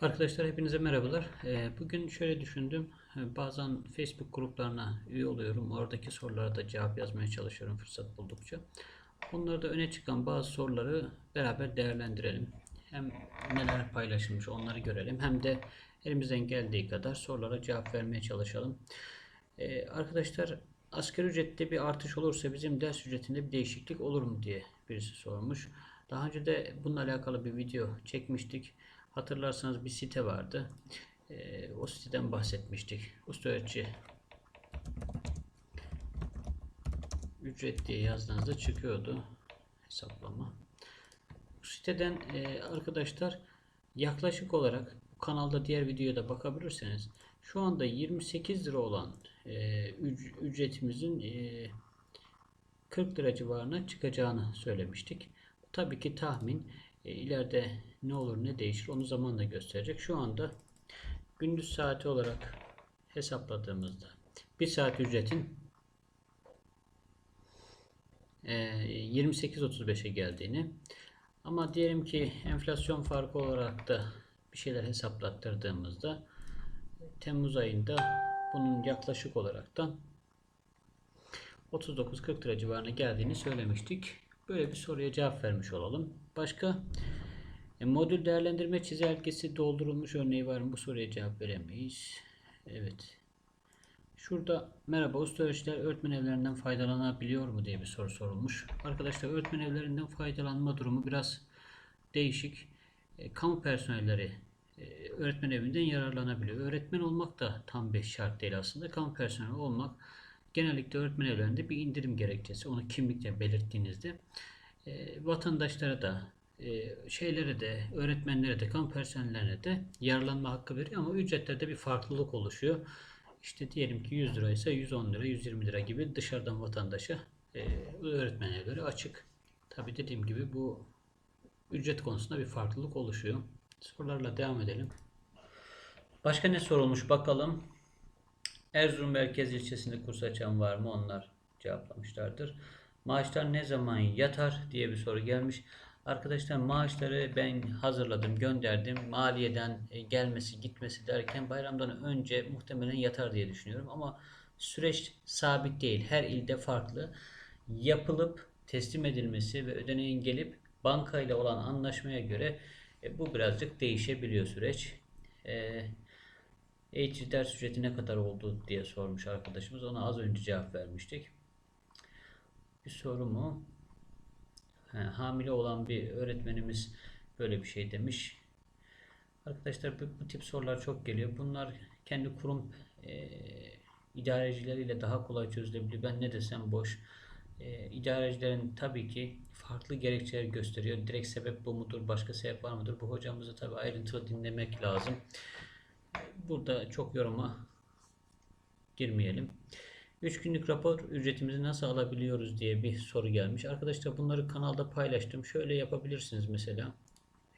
Arkadaşlar hepinize merhabalar. Ee, Bugün şöyle düşündüm. Ee, Bazen Facebook gruplarına üye oluyorum. Oradaki sorulara da cevap yazmaya çalışıyorum fırsat buldukça. Onlarda öne çıkan bazı soruları beraber değerlendirelim. Hem neler paylaşılmış onları görelim. Hem de elimizden geldiği kadar sorulara cevap vermeye çalışalım. Ee, Arkadaşlar asgari ücrette bir artış olursa bizim ders ücretinde bir değişiklik olur mu diye birisi sormuş. Daha önce de bununla alakalı bir video çekmiştik. Hatırlarsanız bir site vardı. Ee, o siteden bahsetmiştik. Usta ücret diye yazdığınızda çıkıyordu hesaplama. Bu siteden e, arkadaşlar yaklaşık olarak kanalda diğer videoda bakabilirseniz şu anda 28 lira olan e, üc- ücretimizin e, 40 lira civarına çıkacağını söylemiştik. Tabii ki tahmin. E, ileride ne olur ne değişir onu zamanla gösterecek. Şu anda gündüz saati olarak hesapladığımızda bir saat ücretin e, 28.35'e geldiğini ama diyelim ki enflasyon farkı olarak da bir şeyler hesaplattırdığımızda Temmuz ayında bunun yaklaşık olaraktan 39-40 lira civarına geldiğini söylemiştik. Böyle bir soruya cevap vermiş olalım. Başka e, modül değerlendirme çizelgesi doldurulmuş örneği var mı? Bu soruya cevap veremeyiz. Evet. Şurada merhaba usta öğrenciler öğretmen evlerinden faydalanabiliyor mu diye bir soru sorulmuş. Arkadaşlar öğretmen evlerinden faydalanma durumu biraz değişik. E, kamu personelleri e, öğretmen evinden yararlanabiliyor. Öğretmen olmak da tam bir şart değil aslında. Kamu personeli olmak genellikle öğretmen evlerinde bir indirim gerekçesi. Onu kimlikle belirttiğinizde e, vatandaşlara da şeylere de öğretmenlere de kamu personellerine de yararlanma hakkı veriyor ama ücretlerde bir farklılık oluşuyor. İşte diyelim ki 100 lira ise 110 lira 120 lira gibi dışarıdan vatandaşa e, öğretmen evleri açık. Tabi dediğim gibi bu ücret konusunda bir farklılık oluşuyor. Sorularla devam edelim. Başka ne sorulmuş bakalım. Erzurum Merkez ilçesinde kurs açan var mı? Onlar cevaplamışlardır. Maaşlar ne zaman yatar diye bir soru gelmiş. Arkadaşlar maaşları ben hazırladım, gönderdim. Maliyeden e, gelmesi, gitmesi derken bayramdan önce muhtemelen yatar diye düşünüyorum. Ama süreç sabit değil. Her ilde farklı. Yapılıp teslim edilmesi ve ödeneğin gelip bankayla olan anlaşmaya göre e, bu birazcık değişebiliyor süreç. E, Eğitici ders ücreti ne kadar oldu diye sormuş arkadaşımız. Ona az önce cevap vermiştik. Bir soru mu? He, hamile olan bir öğretmenimiz böyle bir şey demiş. Arkadaşlar bu, bu tip sorular çok geliyor. Bunlar kendi kurum e, idarecileriyle daha kolay çözülebiliyor. Ben ne desem boş. E, idarecilerin tabii ki farklı gerekçeler gösteriyor. Direkt sebep bu mudur, başka sebep var mıdır? Bu hocamızı tabii ayrıntılı dinlemek lazım. Burada çok yoruma girmeyelim. 3 günlük rapor ücretimizi nasıl alabiliyoruz diye bir soru gelmiş. Arkadaşlar bunları kanalda paylaştım. Şöyle yapabilirsiniz mesela.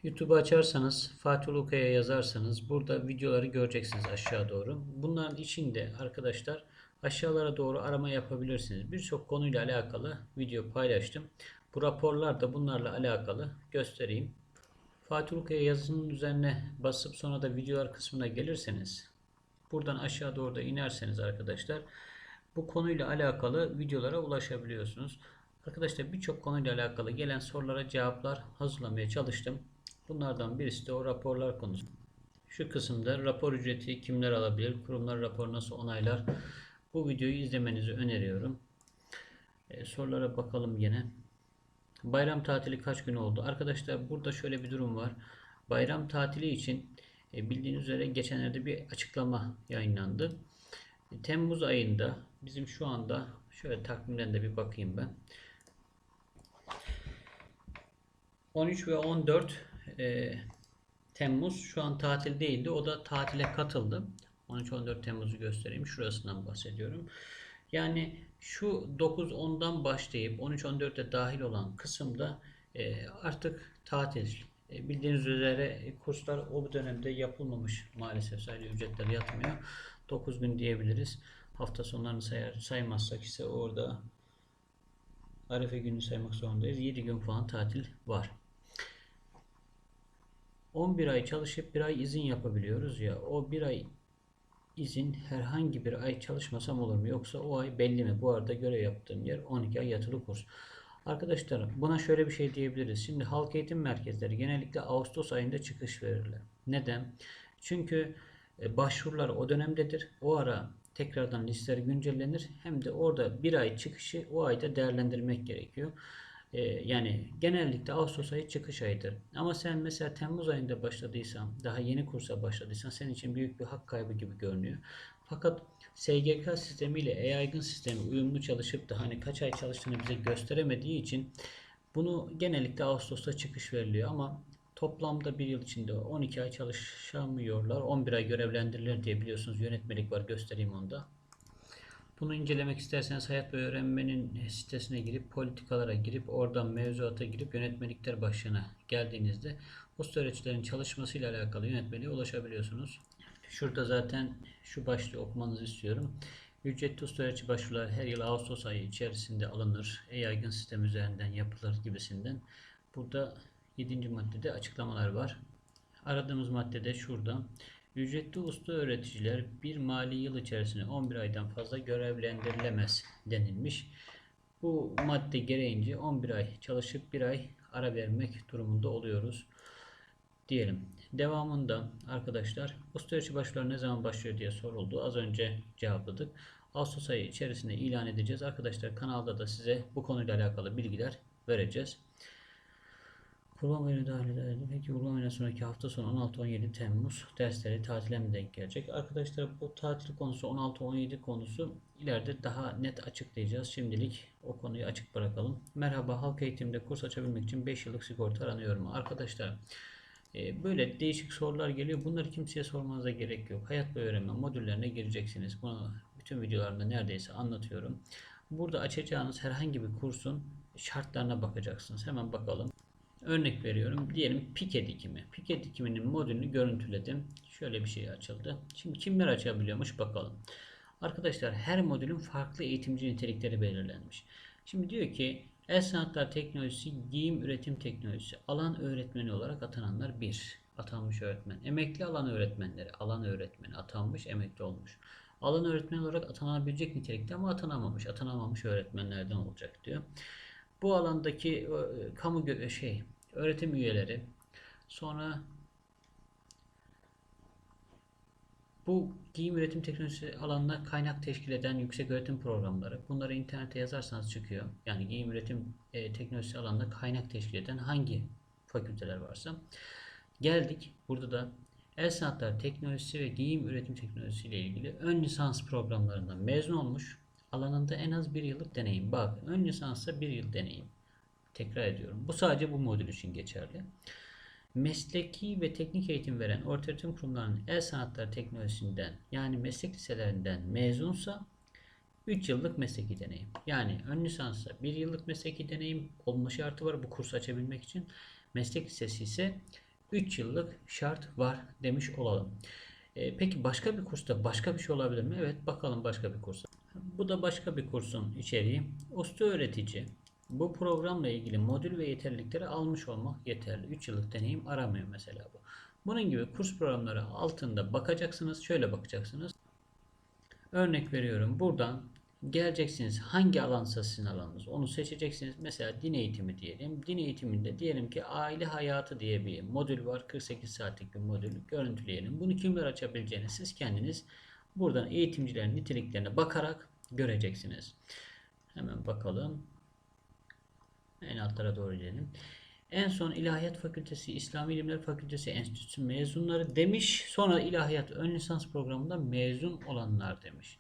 YouTube'u açarsanız Fatih Ulukaya yazarsanız burada videoları göreceksiniz aşağı doğru. Bunların içinde arkadaşlar aşağılara doğru arama yapabilirsiniz. Birçok konuyla alakalı video paylaştım. Bu raporlar da bunlarla alakalı göstereyim. Fatih Ulukaya yazısının üzerine basıp sonra da videolar kısmına gelirseniz buradan aşağı doğru da inerseniz arkadaşlar bu konuyla alakalı videolara ulaşabiliyorsunuz. Arkadaşlar birçok konuyla alakalı gelen sorulara cevaplar hazırlamaya çalıştım. Bunlardan birisi de o raporlar konusu. Şu kısımda rapor ücreti kimler alabilir, kurumlar rapor nasıl onaylar. Bu videoyu izlemenizi öneriyorum. E, sorulara bakalım yine. Bayram tatili kaç gün oldu? Arkadaşlar burada şöyle bir durum var. Bayram tatili için e, bildiğiniz üzere geçenlerde bir açıklama yayınlandı. Temmuz ayında bizim şu anda şöyle takvimden de bir bakayım ben. 13 ve 14 e, Temmuz şu an tatil değildi. O da tatile katıldı. 13-14 Temmuz'u göstereyim. Şurasından bahsediyorum. Yani şu 9-10'dan başlayıp 13-14'e dahil olan kısımda e, artık tatil. E, bildiğiniz üzere e, kurslar o dönemde yapılmamış maalesef. Sadece ücretler yatmıyor. 9 gün diyebiliriz. Hafta sonlarını sayar, saymazsak ise orada Arefe günü saymak zorundayız. 7 gün falan tatil var. 11 ay çalışıp bir ay izin yapabiliyoruz ya o bir ay izin herhangi bir ay çalışmasam olur mu? Yoksa o ay belli mi? Bu arada görev yaptığım yer 12 ay yatılı kurs. Arkadaşlar buna şöyle bir şey diyebiliriz. Şimdi halk eğitim merkezleri genellikle Ağustos ayında çıkış verirler. Neden? Çünkü başvurular o dönemdedir. O ara tekrardan listeler güncellenir. Hem de orada bir ay çıkışı o ayda değerlendirmek gerekiyor. Ee, yani genellikle Ağustos ayı çıkış ayıdır. Ama sen mesela Temmuz ayında başladıysan, daha yeni kursa başladıysan senin için büyük bir hak kaybı gibi görünüyor. Fakat SGK sistemiyle e-yaygın sistemi uyumlu çalışıp da hani kaç ay çalıştığını bize gösteremediği için bunu genellikle Ağustos'ta çıkış veriliyor ama toplamda bir yıl içinde 12 ay çalışamıyorlar. 11 ay görevlendirilir diye biliyorsunuz yönetmelik var göstereyim onu da. Bunu incelemek isterseniz Hayat ve Öğrenmenin sitesine girip politikalara girip oradan mevzuata girip yönetmelikler başlığına geldiğinizde usta öğreticilerin çalışmasıyla alakalı yönetmeliğe ulaşabiliyorsunuz. Şurada zaten şu başlığı okumanızı istiyorum. Ücretli usta öğretici başvurular her yıl Ağustos ayı içerisinde alınır. E-yaygın sistem üzerinden yapılır gibisinden. Burada 7. maddede açıklamalar var. Aradığımız maddede şurada. Ücretli usta öğreticiler bir mali yıl içerisinde 11 aydan fazla görevlendirilemez denilmiş. Bu madde gereğince 11 ay çalışıp bir ay ara vermek durumunda oluyoruz diyelim. Devamında arkadaşlar usta öğretici başvuruları ne zaman başlıyor diye soruldu. Az önce cevapladık. Ağustos ayı içerisinde ilan edeceğiz. Arkadaşlar kanalda da size bu konuyla alakalı bilgiler vereceğiz. Kurban bayramı dahil edildi. Peki kurban bayramı sonraki hafta sonu 16-17 Temmuz dersleri tatile mi denk gelecek? Arkadaşlar bu tatil konusu 16-17 konusu ileride daha net açıklayacağız. Şimdilik o konuyu açık bırakalım. Merhaba halk eğitimde kurs açabilmek için 5 yıllık sigorta aranıyorum. Arkadaşlar e, böyle değişik sorular geliyor. Bunları kimseye sormanıza gerek yok. Hayat ve öğrenme modüllerine gireceksiniz. Bunu bütün videolarımda neredeyse anlatıyorum. Burada açacağınız herhangi bir kursun şartlarına bakacaksınız. Hemen bakalım. Örnek veriyorum. Diyelim pike dikimi. Pike dikiminin modülünü görüntüledim. Şöyle bir şey açıldı. Şimdi kimler açabiliyormuş bakalım. Arkadaşlar her modülün farklı eğitimci nitelikleri belirlenmiş. Şimdi diyor ki El Sanatlar Teknolojisi, Giyim Üretim Teknolojisi alan öğretmeni olarak atananlar 1. Atanmış öğretmen. Emekli alan öğretmenleri, alan öğretmeni atanmış, emekli olmuş. Alan öğretmen olarak atanabilecek nitelikte ama atanamamış, atanamamış öğretmenlerden olacak diyor. Bu alandaki e, kamu şey öğretim üyeleri sonra bu giyim üretim teknolojisi alanına kaynak teşkil eden yüksek öğretim programları. Bunları internete yazarsanız çıkıyor. Yani giyim üretim e, teknolojisi alanında kaynak teşkil eden hangi fakülteler varsa. Geldik. Burada da El sanatlar teknolojisi ve giyim üretim teknolojisi ile ilgili ön lisans programlarından mezun olmuş. Alanında en az bir yıllık deneyim. Bak ön lisansa bir yıl deneyim. Tekrar ediyorum. Bu sadece bu modül için geçerli. Mesleki ve teknik eğitim veren ortaöğretim kurumlarının el sanatları teknolojisinden yani meslek liselerinden mezunsa 3 yıllık mesleki deneyim. Yani ön lisansa 1 yıllık mesleki deneyim olma şartı var bu kursu açabilmek için. Meslek lisesi ise 3 yıllık şart var demiş olalım. E, peki başka bir kursta başka bir şey olabilir mi? Evet bakalım başka bir kursa. Bu da başka bir kursun içeriği. Usta öğretici, bu programla ilgili modül ve yeterlilikleri almış olmak yeterli. 3 yıllık deneyim aramıyor mesela bu. Bunun gibi kurs programları altında bakacaksınız. Şöyle bakacaksınız. Örnek veriyorum. Buradan geleceksiniz. Hangi alansa sizin alanınız. Onu seçeceksiniz. Mesela din eğitimi diyelim. Din eğitiminde diyelim ki aile hayatı diye bir modül var. 48 saatlik bir modül. Görüntüleyelim. Bunu kimler açabileceğini siz kendiniz buradan eğitimcilerin niteliklerine bakarak göreceksiniz. Hemen bakalım. En altlara doğru gidelim. En son İlahiyat Fakültesi, İslami İlimler Fakültesi Enstitüsü mezunları demiş. Sonra İlahiyat ön lisans programında mezun olanlar demiş.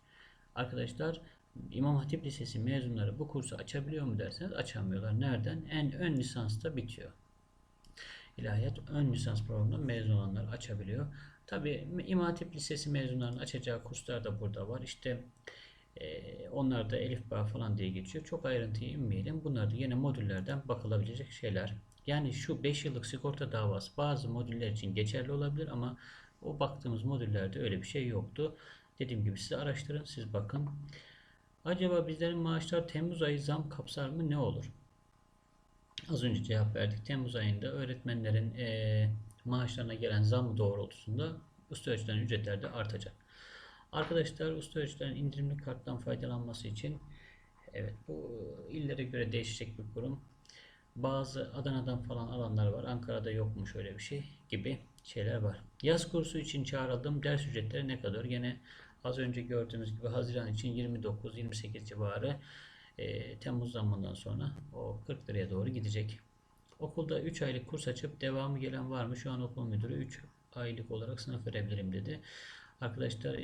Arkadaşlar İmam Hatip Lisesi mezunları bu kursu açabiliyor mu derseniz açamıyorlar. Nereden? En ön lisansta bitiyor. İlahiyat ön lisans programında mezun olanlar açabiliyor. Tabi İmam Lisesi mezunlarının açacağı kurslar da burada var. İşte ee, onlar da elif bağ falan diye geçiyor. Çok ayrıntıya inmeyelim. Bunlar da yine modüllerden bakılabilecek şeyler. Yani şu 5 yıllık sigorta davası bazı modüller için geçerli olabilir ama o baktığımız modüllerde öyle bir şey yoktu. Dediğim gibi siz araştırın, siz bakın. Acaba bizlerin maaşlar Temmuz ayı zam kapsar mı? Ne olur? Az önce cevap verdik. Temmuz ayında öğretmenlerin e, maaşlarına gelen zam doğrultusunda usta ölçülerin ücretler de artacak. Arkadaşlar usta ölçülerin indirimli karttan faydalanması için evet bu illere göre değişecek bir kurum. Bazı Adana'dan falan alanlar var. Ankara'da yokmuş öyle bir şey gibi şeyler var. Yaz kursu için çağrıldım. Ders ücretleri ne kadar? Gene az önce gördüğümüz gibi Haziran için 29-28 civarı. E, Temmuz zamanından sonra o 40 liraya doğru gidecek. Okulda 3 aylık kurs açıp devamı gelen var mı? Şu an okul müdürü 3 aylık olarak sınıf verebilirim dedi. Arkadaşlar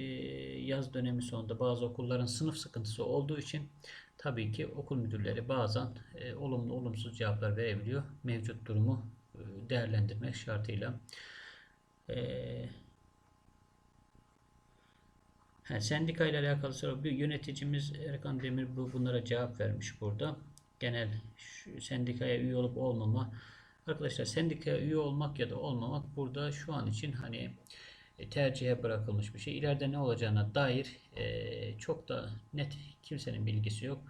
yaz dönemi sonunda bazı okulların sınıf sıkıntısı olduğu için tabii ki okul müdürleri bazen olumlu olumsuz cevaplar verebiliyor. Mevcut durumu değerlendirmek şartıyla. Sendika ile alakalı soru bir yöneticimiz Erkan Demir bu bunlara cevap vermiş burada. Genel sendikaya üye olup olmama Arkadaşlar sendikaya üye olmak ya da olmamak burada şu an için hani e, tercihe bırakılmış bir şey. İleride ne olacağına dair e, çok da net kimsenin bilgisi yok.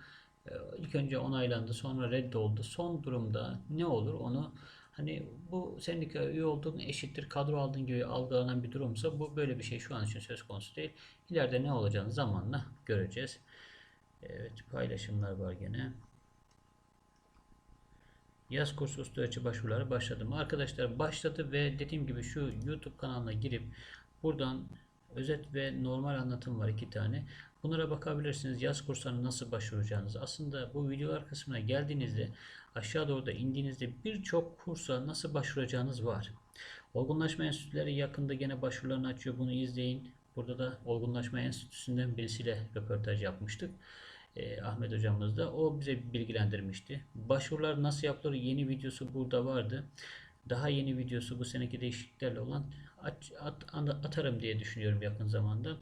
E, ilk önce onaylandı, sonra reddoldu. Son durumda ne olur onu hani bu sendika üye olduğun eşittir kadro aldığın gibi algılanan bir durumsa bu böyle bir şey şu an için söz konusu değil. İleride ne olacağını zamanla göreceğiz. Evet paylaşımlar var gene. Yaz kursu ustaçı başvuruları başladı? Arkadaşlar başladı ve dediğim gibi şu YouTube kanalına girip buradan özet ve normal anlatım var iki tane. Bunlara bakabilirsiniz. Yaz kurslarına nasıl başvuracağınızı. Aslında bu videolar kısmına geldiğinizde aşağı doğru da indiğinizde birçok kursa nasıl başvuracağınız var. Olgunlaşma enstitüleri yakında gene başvurularını açıyor. Bunu izleyin. Burada da Olgunlaşma Enstitüsü'nden birisiyle röportaj yapmıştık. Eh, Ahmet hocamız da o bize bilgilendirmişti. Başvurular nasıl yapılır yeni videosu burada vardı. Daha yeni videosu bu seneki değişikliklerle olan at, at, atarım diye düşünüyorum yakın zamanda.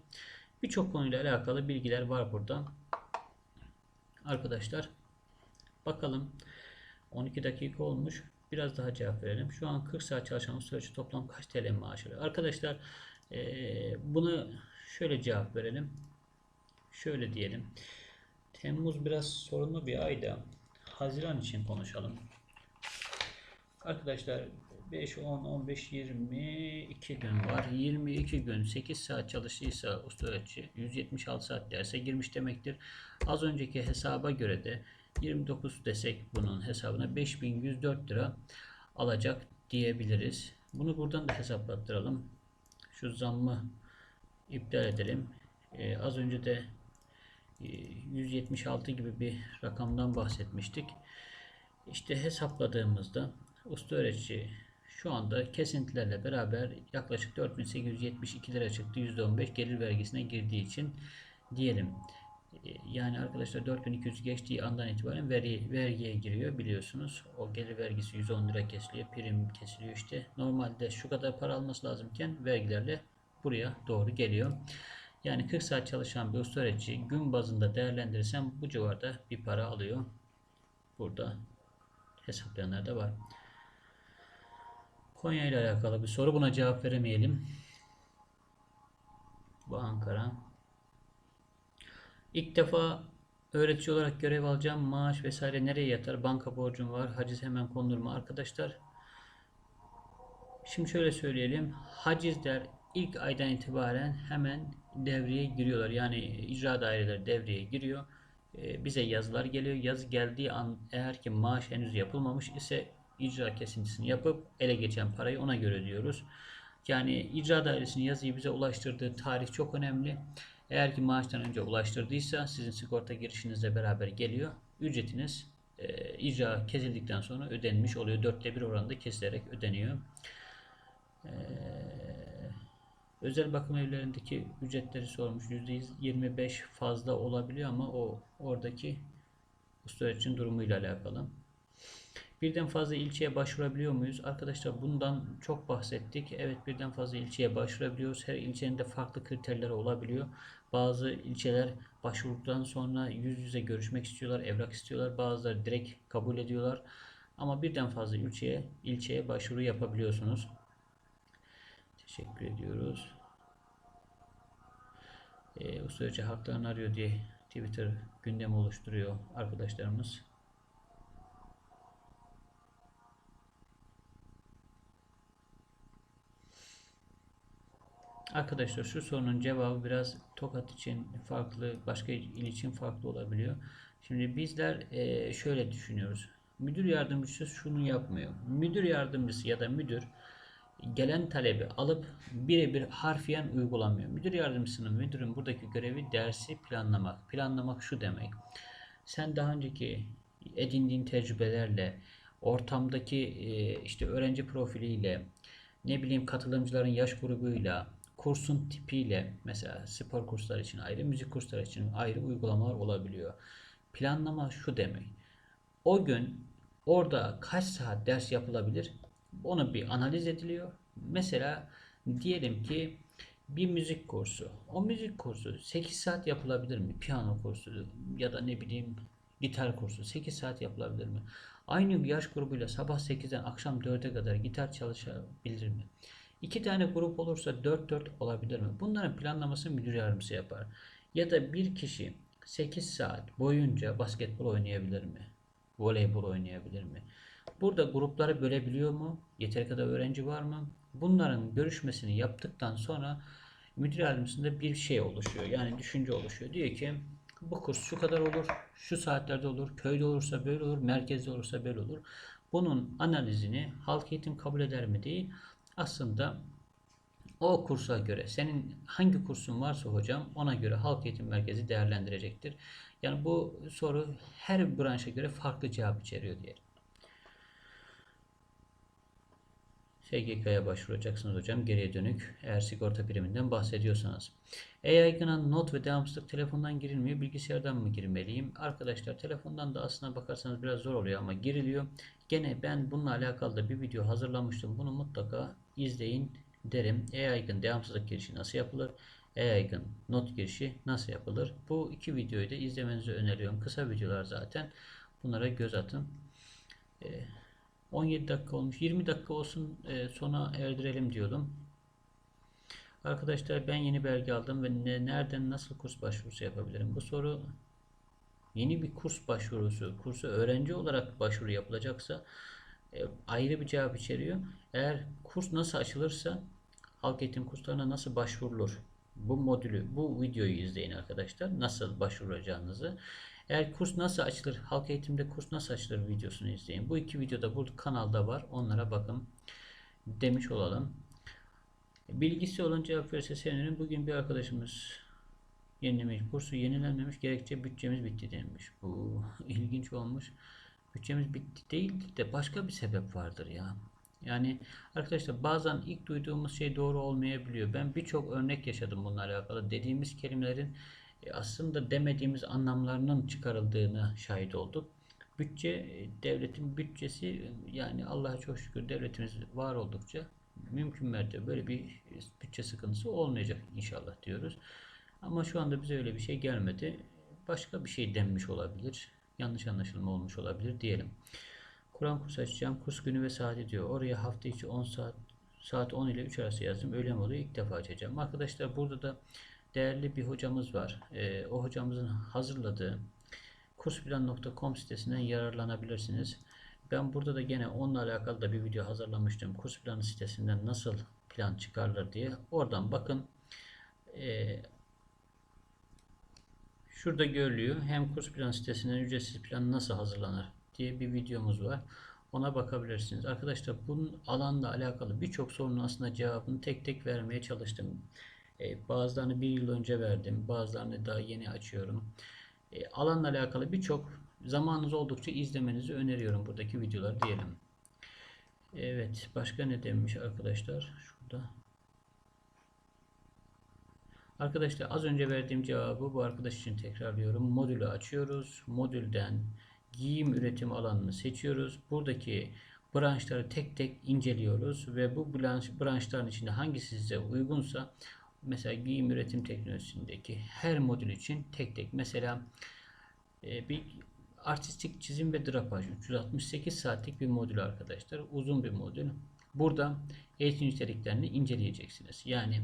Birçok konuyla alakalı bilgiler var burada. Arkadaşlar bakalım 12 dakika olmuş. Biraz daha cevap verelim. Şu an 40 saat çalışan süreci toplam kaç TL maaş alıyor? Arkadaşlar e, bunu şöyle cevap verelim. Şöyle diyelim. Temmuz biraz sorunlu bir ayda. Haziran için konuşalım. Arkadaşlar 5, 10, 15, 22 gün var. 22 gün 8 saat çalıştıysa usta öğretçi 176 saat derse girmiş demektir. Az önceki hesaba göre de 29 desek bunun hesabına 5104 lira alacak diyebiliriz. Bunu buradan da hesaplattıralım. Şu zammı iptal edelim. Ee, az önce de 176 gibi bir rakamdan bahsetmiştik. İşte hesapladığımızda usta öğretici şu anda kesintilerle beraber yaklaşık 4872 lira çıktı. %15 gelir vergisine girdiği için diyelim. Yani arkadaşlar 4200 geçtiği andan itibaren veri, vergiye giriyor biliyorsunuz. O gelir vergisi 110 lira kesiliyor. Prim kesiliyor işte. Normalde şu kadar para alması lazımken vergilerle buraya doğru geliyor. Yani 40 saat çalışan bir usta öğretici gün bazında değerlendirirsem bu civarda bir para alıyor. Burada hesaplayanlar da var. Konya ile alakalı bir soru. Buna cevap veremeyelim. Bu Ankara. İlk defa öğretici olarak görev alacağım. Maaş vesaire nereye yatar? Banka borcum var. Haciz hemen konulur mu? Arkadaşlar şimdi şöyle söyleyelim. Hacizler ilk aydan itibaren hemen devreye giriyorlar. Yani icra daireleri devreye giriyor. Ee, bize yazılar geliyor. Yazı geldiği an eğer ki maaş henüz yapılmamış ise icra kesintisini yapıp ele geçen parayı ona göre diyoruz. Yani icra dairesinin yazıyı bize ulaştırdığı tarih çok önemli. Eğer ki maaştan önce ulaştırdıysa sizin sigorta girişinizle beraber geliyor. Ücretiniz e, icra kesildikten sonra ödenmiş oluyor. Dörtte bir oranda kesilerek ödeniyor. Eee Özel bakım evlerindeki ücretleri sormuş. %25 fazla olabiliyor ama o oradaki usta öğreticinin durumuyla alakalı. Birden fazla ilçeye başvurabiliyor muyuz? Arkadaşlar bundan çok bahsettik. Evet birden fazla ilçeye başvurabiliyoruz. Her ilçenin de farklı kriterleri olabiliyor. Bazı ilçeler başvurduktan sonra yüz yüze görüşmek istiyorlar, evrak istiyorlar. Bazıları direkt kabul ediyorlar. Ama birden fazla ilçeye ilçeye başvuru yapabiliyorsunuz. Teşekkür ediyoruz. Ee, o sürece haklarını arıyor diye Twitter gündem oluşturuyor arkadaşlarımız. Arkadaşlar şu sorunun cevabı biraz Tokat için farklı, başka il için farklı olabiliyor. Şimdi bizler eee, şöyle düşünüyoruz. Müdür yardımcısı şunu yapmıyor. Müdür yardımcısı ya da müdür gelen talebi alıp birebir harfiyen uygulamıyor. Müdür yardımcısının, müdürün buradaki görevi dersi planlamak. Planlamak şu demek. Sen daha önceki edindiğin tecrübelerle, ortamdaki e, işte öğrenci profiliyle, ne bileyim katılımcıların yaş grubuyla, kursun tipiyle mesela spor kursları için ayrı, müzik kursları için ayrı uygulamalar olabiliyor. Planlama şu demek. O gün orada kaç saat ders yapılabilir? Onu bir analiz ediliyor. Mesela diyelim ki bir müzik kursu. O müzik kursu 8 saat yapılabilir mi? Piyano kursu ya da ne bileyim gitar kursu 8 saat yapılabilir mi? Aynı bir yaş grubuyla sabah 8'den akşam 4'e kadar gitar çalışabilir mi? İki tane grup olursa 4-4 olabilir mi? Bunların planlamasını müdür yardımcısı yapar. Ya da bir kişi 8 saat boyunca basketbol oynayabilir mi? Voleybol oynayabilir mi? Burada grupları bölebiliyor mu? Yeteri kadar öğrenci var mı? Bunların görüşmesini yaptıktan sonra müdür yardımcısında bir şey oluşuyor. Yani düşünce oluşuyor. Diyor ki bu kurs şu kadar olur, şu saatlerde olur, köyde olursa böyle olur, merkezde olursa böyle olur. Bunun analizini halk eğitim kabul eder mi değil. Aslında o kursa göre senin hangi kursun varsa hocam ona göre halk eğitim merkezi değerlendirecektir. Yani bu soru her branşa göre farklı cevap içeriyor diyelim. SGK'ya başvuracaksınız hocam geriye dönük eğer sigorta priminden bahsediyorsanız. E-yaygına not ve devamsızlık telefondan girilmiyor bilgisayardan mı girmeliyim? Arkadaşlar telefondan da aslına bakarsanız biraz zor oluyor ama giriliyor. Gene ben bununla alakalı da bir video hazırlamıştım. Bunu mutlaka izleyin derim. E-yaygın devamsızlık girişi nasıl yapılır? E-yaygın not girişi nasıl yapılır? Bu iki videoyu da izlemenizi öneriyorum. Kısa videolar zaten. Bunlara göz atın. Ee, 17 dakika olmuş. 20 dakika olsun e, sona erdirelim diyordum. Arkadaşlar ben yeni belge aldım ve ne, nereden nasıl kurs başvurusu yapabilirim? Bu soru yeni bir kurs başvurusu, kursu öğrenci olarak başvuru yapılacaksa e, ayrı bir cevap içeriyor. Eğer kurs nasıl açılırsa halk eğitim kurslarına nasıl başvurulur? Bu modülü, bu videoyu izleyin arkadaşlar. Nasıl başvuracağınızı. Eğer kurs nasıl açılır, halk eğitimde kurs nasıl açılır videosunu izleyin. Bu iki videoda bu kanalda var. Onlara bakın demiş olalım. Bilgisi olan cevap verirse sevinirim. Bugün bir arkadaşımız yenilemiş. Kursu yenilenmemiş. Gerekçe bütçemiz bitti denmiş. Bu ilginç olmuş. Bütçemiz bitti değil de başka bir sebep vardır ya. Yani arkadaşlar bazen ilk duyduğumuz şey doğru olmayabiliyor. Ben birçok örnek yaşadım bununla alakalı. Dediğimiz kelimelerin aslında demediğimiz anlamlarının çıkarıldığına şahit olduk. Bütçe, e, devletin bütçesi e, yani Allah'a çok şükür devletimiz var oldukça mümkün mertebe böyle bir bütçe sıkıntısı olmayacak inşallah diyoruz. Ama şu anda bize öyle bir şey gelmedi. Başka bir şey denmiş olabilir. Yanlış anlaşılma olmuş olabilir diyelim. Kur'an kursu açacağım. Kurs günü ve saati diyor. Oraya hafta içi 10 saat saat 10 ile 3 arası yazdım. Öyle mi oluyor? İlk defa açacağım. Arkadaşlar burada da değerli bir hocamız var. Ee, o hocamızın hazırladığı kursplan.com sitesinden yararlanabilirsiniz. Ben burada da gene onunla alakalı da bir video hazırlamıştım. Kurs planı sitesinden nasıl plan çıkarılır diye. Oradan bakın. Ee, şurada görülüyor. Hem kurs plan sitesinden ücretsiz plan nasıl hazırlanır diye bir videomuz var. Ona bakabilirsiniz. Arkadaşlar bunun alanla alakalı birçok sorunun aslında cevabını tek tek vermeye çalıştım. E, bazılarını bir yıl önce verdim. Bazılarını daha yeni açıyorum. E, alanla alakalı birçok zamanınız oldukça izlemenizi öneriyorum buradaki videolar diyelim. Evet. Başka ne demiş arkadaşlar? Şurada. Arkadaşlar az önce verdiğim cevabı bu arkadaş için tekrarlıyorum. Modülü açıyoruz. Modülden giyim üretim alanını seçiyoruz. Buradaki branşları tek tek inceliyoruz ve bu branş, branşların içinde hangisi size uygunsa mesela giyim üretim teknolojisindeki her modül için tek tek mesela e, bir artistik çizim ve drapaj 368 saatlik bir modül arkadaşlar. Uzun bir modül. Burada eğitim niteliklerini inceleyeceksiniz. Yani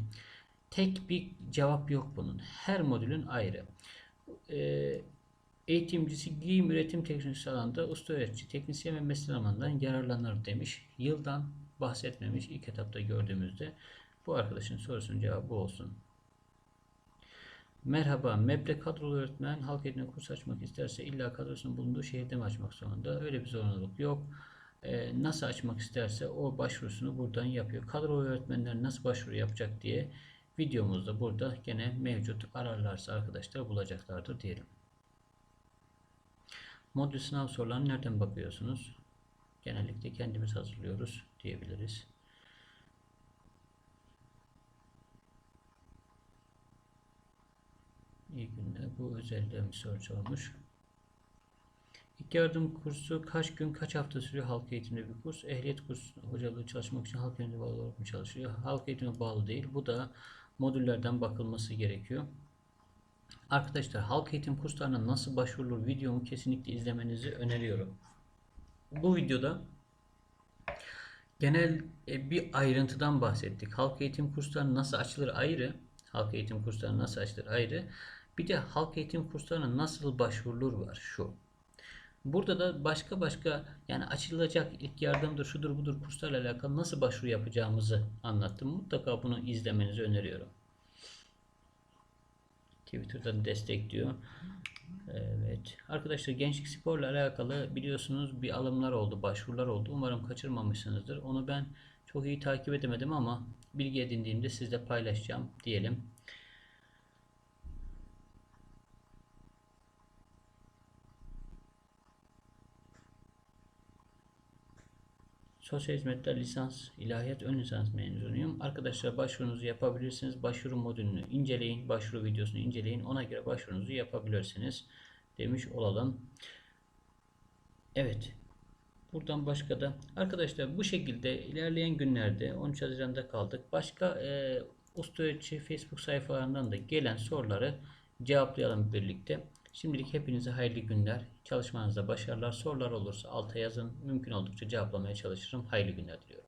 tek bir cevap yok bunun. Her modülün ayrı. E, eğitimcisi giyim üretim teknolojisi alanında usta öğretici, teknisyen ve meslek alanından yararlanır demiş. Yıldan bahsetmemiş ilk etapta gördüğümüzde. Bu arkadaşın sorusunun cevabı olsun. Merhaba, MEB'de kadrolu öğretmen halk eğitimine kurs açmak isterse illa kadrosunun bulunduğu şehirde mi açmak zorunda? Öyle bir zorunluluk yok. Ee, nasıl açmak isterse o başvurusunu buradan yapıyor. Kadrolu öğretmenler nasıl başvuru yapacak diye videomuzda burada gene mevcut. Ararlarsa arkadaşlar bulacaklardır diyelim. Modül sınav sorularına nereden bakıyorsunuz? Genellikle kendimiz hazırlıyoruz diyebiliriz. İyi günler. Bu özelliğe bir soru sormuş. İlk yardım kursu kaç gün, kaç hafta sürüyor halk eğitiminde bir kurs? Ehliyet kursu hocalığı çalışmak için halk eğitimine bağlı olarak mı çalışıyor? Halk eğitimine bağlı değil. Bu da modüllerden bakılması gerekiyor. Arkadaşlar halk eğitim kurslarına nasıl başvurulur videomu kesinlikle izlemenizi öneriyorum. Bu videoda genel e, bir ayrıntıdan bahsettik. Halk eğitim kursları nasıl açılır ayrı. Halk eğitim kursları nasıl açılır ayrı. Bir de halk eğitim kurslarına nasıl başvurulur var şu. Burada da başka başka yani açılacak ilk yardımdır şudur budur kurslarla alakalı nasıl başvuru yapacağımızı anlattım. Mutlaka bunu izlemenizi öneriyorum. Twitter'dan destekliyor. Evet. Arkadaşlar gençlik sporla alakalı biliyorsunuz bir alımlar oldu, başvurular oldu. Umarım kaçırmamışsınızdır. Onu ben çok iyi takip edemedim ama bilgi edindiğimde sizle paylaşacağım diyelim. Sosyal hizmetler lisans, ilahiyat ön lisans mezunuyum. Arkadaşlar başvurunuzu yapabilirsiniz. Başvuru modülünü inceleyin. Başvuru videosunu inceleyin. Ona göre başvurunuzu yapabilirsiniz. Demiş olalım. Evet. Buradan başka da arkadaşlar bu şekilde ilerleyen günlerde 13 Haziran'da kaldık. Başka e, Usta Facebook sayfalarından da gelen soruları cevaplayalım birlikte. Şimdilik hepinize hayırlı günler. Çalışmanızda başarılar. Sorular olursa alta yazın. Mümkün oldukça cevaplamaya çalışırım. Hayırlı günler diliyorum.